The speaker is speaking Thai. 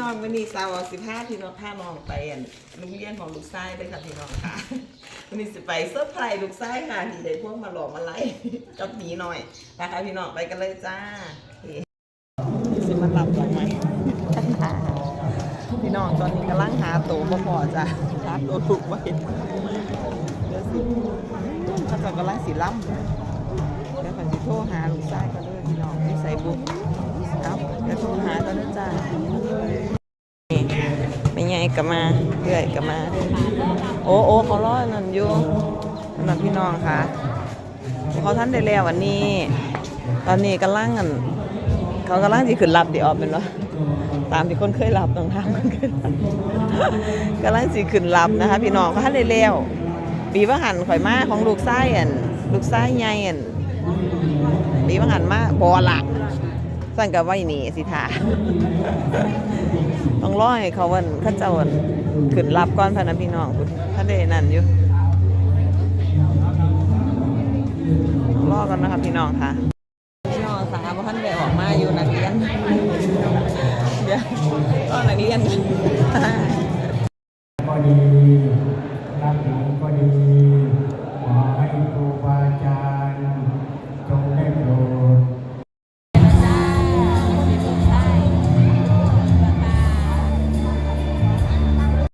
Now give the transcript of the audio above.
น้องวันนี้สาวสิบห้าพี่น้องพาน้องไปอันโรงเรียนของลูกชายเลยค่ะพี่น้องค่ะวันนี้สิไปเซอร์ไพรส์ลูกชายค่ะที่ได้พวกมาหลอกมาไล่กับหมีหน่อยนะคะพี่น้องไปกันเลยจ้าโอเคสิมาลับลงไหมพี่น้องตอนนี้กำลังหาตัวบ่พอจ้ะหาตัวถูกไว้เดี๋ยวสิเขาเจะกำลังสิล่ำเดี๋ยวผมสิโทรหาลูกชายกันเลยพี่น้องที่ใส่บุ๊กเอาเดี๋ยวโทรหากันเลยจ้านี่ไม่ ใหญ่ก็มาเรื่อยก็มา โอ้โอ้เขารอนั่นอยู่นั่นพี่น้องค่ะ เขาท่านได้แล้ววันนี้ ตอนนี้กำลังกันเขากำลังสิขึ้นรับดีออกเป็นวะตามที่คนเคยรับต้องทำคนเคยรับกำลังสิขึ้นรับนะคะ พี่น้องเขาท่านได้แล้วปีว่าหันข่อยมาของลูกไส้อันลูกไส้ใหญ่อันปีว่าหันมาบอละสั่นกับว่านี่สิทา ต้องรอยเขาวันเข้าเจ้าวันขึ้นรับก้อนพะนพี่น้องคุณท่านได้นั่นอยู่รอกันนะครับพี่น้องค่ะพี่น้องสาวท่านได้ออกมาอยู่นักเรียนเดี๋ยวก็นักเรียนก็ดี